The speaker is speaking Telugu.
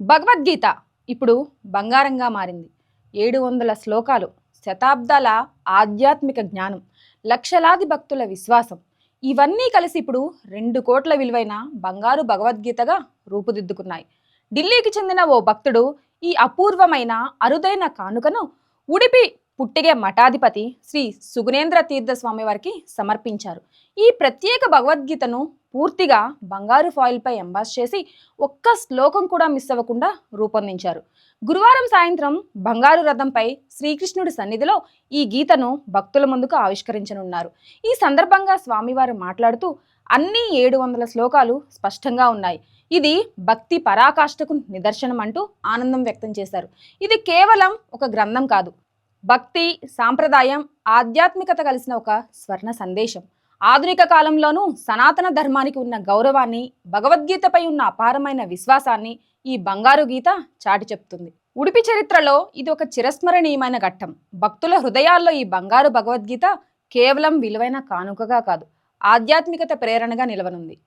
భగవద్గీత ఇప్పుడు బంగారంగా మారింది. ఏడు వందల శ్లోకాలు శతాబ్దాల ఆధ్యాత్మిక జ్ఞానం లక్షలాది భక్తుల విశ్వాసం. ఇవన్నీ కలిసి ఇప్పుడు రెండు కోట్ల విలువైన బంగారు భగవద్గీతగా రూపుదిద్దుకున్నాయి. ఢిల్లీకి చెందిన ఓ భక్తుడు ఈ అపూర్వమైన అరుదైన కానుకను ఉడిపి పుట్టిగే మఠాధిపతి శ్రీ సుగునేంద్ర తీర్థస్వామి వారికి సమర్పించారు. ఈ ప్రత్యేక భగవద్గీతను పూర్తిగా బంగారు ఫాయిల్పై ఎంబాస్ చేసి ఒక్క శ్లోకం కూడా మిస్ అవ్వకుండా రూపొందించారు. గురువారం సాయంత్రం బంగారు రథంపై శ్రీకృష్ణుడి సన్నిధిలో ఈ గీతను భక్తుల ముందుకు ఆవిష్కరించనున్నారు. ఈ సందర్భంగా స్వామివారు మాట్లాడుతూ అన్ని ఏడు వందల శ్లోకాలు స్పష్టంగా ఉన్నాయి. ఇది భక్తి పరాకాష్ఠకు నిదర్శనం అంటూ ఆనందం వ్యక్తం చేశారు. ఇది కేవలం ఒక గ్రంథం కాదు. భక్తి సాంప్రదాయం ఆధ్యాత్మికత కలిసిన ఒక స్వర్ణ సందేశం. ఆధునిక కాలంలోనూ సనాతన ధర్మానికి ఉన్న గౌరవాన్ని భగవద్గీతపై ఉన్న అపారమైన విశ్వాసాన్ని ఈ బంగారు గీత చాటి చెప్తుంది. ఉడిపి చరిత్రలో ఇది ఒక చిరస్మరణీయమైన ఘట్టం. భక్తుల హృదయాల్లో ఈ బంగారు భగవద్గీత కేవలం విలువైన కానుకగా కాదు ఆధ్యాత్మికత ప్రేరణగా నిలవనుంది.